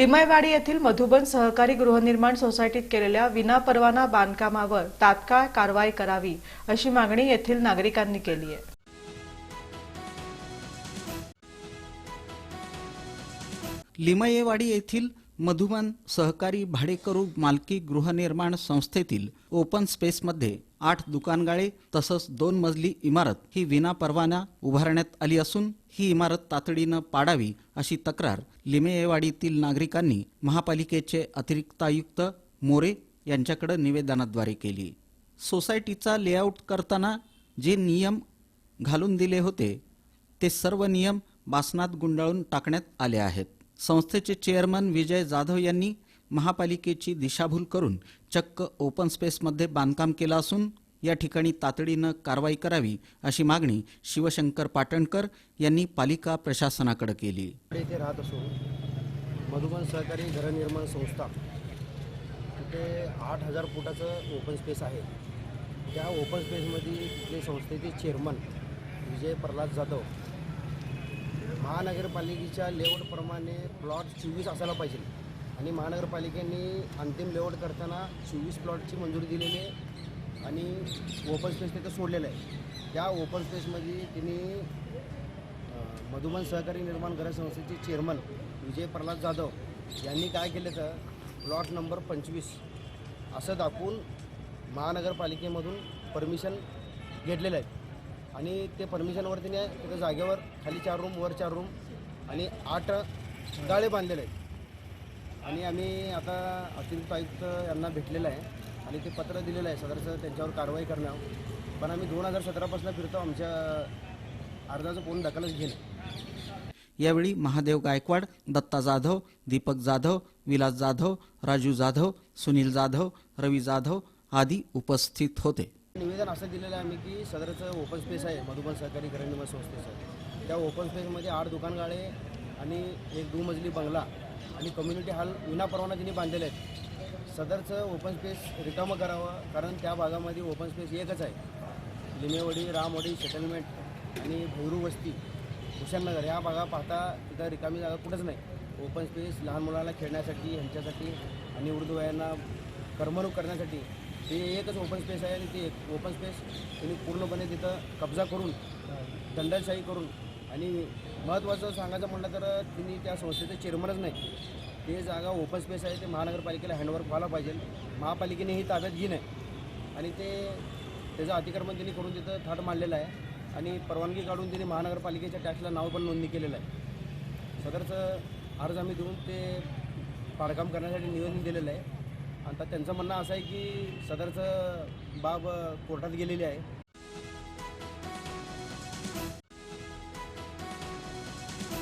लिमयवाडी येथील मधुबन सहकारी गृहनिर्माण सोसायटीत केलेल्या विनापरवाना बांधकामावर तात्काळ कारवाई करावी अशी मागणी येथील नागरिकांनी केली आहे. लिमयेवाडी येथील मधुबन सहकारी भाडेकरू मालकी गृहनिर्माण संस्थेतील ओपन स्पेसमध्ये आठ दुकानगाळे तसंच दोन मजली इमारत ही विनापरवाना उभारण्यात आली असून ही इमारत तातडीनं पाडावी अशी तक्रार लिमेवाडीतील नागरिकांनी महापालिकेचे अतिरिक्त आयुक्त मोरे यांच्याकडे निवेदनाद्वारे केली. सोसायटीचा लेआउट करताना जे नियम घालून दिले होते ते सर्व नियम बासनात गुंडाळून टाकण्यात आले आहेत. संस्थेचे चेअरमन विजय जाधव यांनी महापालिकेची दिशाभूल करून चक्क ओपन स्पेसमध्ये बांधकाम केलं असून या ठिकाणी तातडीनं कारवाई करावी अशी मागणी शिवशंकर पाटणकर यांनी पालिका प्रशासनाकडे केली. इथे राहत असून मधुबन सहकारी घरनिर्माण संस्था तिथे आठ हजार फुटाचं ओपन स्पेस आहे. त्या ओपन स्पेसमध्ये तिथले संस्थेचे चेअरमन विजय प्रल्हाद जाधव महानगरपालिकेच्या लेआउटप्रमाणे प्लॉट चोवीस असायला पाहिजे. आणि महानगरपालिकेने अंतिम लेआउट करताना चोवीस प्लॉटची मंजुरी दिलेली आहे आणि ओपन स्पेस तिथं सोडलेलं आहे. त्या ओपन स्पेसमध्ये तिने मधुबन सहकारी निर्माण घर संस्थेचे चेअरमन विजय प्रल्हाद जाधव यांनी काय केलं तर प्लॉट नंबर पंचवीस असं दाखवून महानगरपालिकेमधून परमिशन घेतलेलं आहे. आणि ते परमिशनवर तिने तिथं जागेवर खाली चार रूम वर चार रूम आणि आठ गाळे बांधलेले आहेत. आणि आम्ही आता अतिरिक्त आयुक्त यांना भेटलेलं आहे. आणि ते पत्र दिलेलं आहे. सदरचं त्यांच्यावर कारवाई करण्यावर. पण आम्ही दोन हजार सतरापासून फिरतो. आमच्या अर्जाचं कोण दखलच घेणं. यावेळी महादेव गायकवाड दत्ता जाधव दीपक जाधव विलास जाधव राजू जाधव सुनील जाधव रवी जाधव आदी उपस्थित होते. निवेदन असं दिलेलं आहे आम्ही की सदरचं ओपन स्पेस आहे मधुबन सहकारी गृहनिर्माण संस्थेचं त्या ओपन स्पेसमध्ये आठ दुकानगाळे आणि एक दुमजली बंगला आणि कम्युनिटी हॉल विनापरवाना तिने बांधलेले आहेत. सदरचं ओपन स्पेस रिकामं करावं कारण त्या भागामध्ये ओपन स्पेस एकच आहे. लिमेवडी रामवडी सेटलमेंट आणि भैरू वस्ती हुशाननगर ह्या भागा पाहता तिथं रिकामी जागा कुठंच नाही. ओपन स्पेस लहान मुलांना खेळण्यासाठी ह्यांच्यासाठी आणि उर्दू वयांना करमणूक करण्यासाठी ते एकच ओपन स्पेस आहे आणि ते ओपन स्पेस त्यांनी पूर्णपणे तिथं कब्जा करून दंडशाही करून आणि महत्त्वाचं सांगायचं म्हटलं तर तिने त्या संस्थेचे चेअरमनच नाही. ते जागा ओपन स्पेस आहे ते महानगरपालिकेला हँडवर्क व्हायला पाहिजे. महापालिकेने ही ताब्यात घेणं आहे. आणि ते त्याचं अतिक्रमण त्यांनी करून तिथं थाट मांडलेलं आहे. आणि परवानगी काढून त्यांनी महानगरपालिकेच्या टॅक्सला नाव पण नोंदणी केलेलं आहे. सदरचं अर्ज आम्ही देऊन ते पाडकाम करण्यासाठी निवेदन दिलेलं आहे. आता त्यांचं म्हणणं असं आहे की सदरचं बाब कोर्टात गेलेली आहे.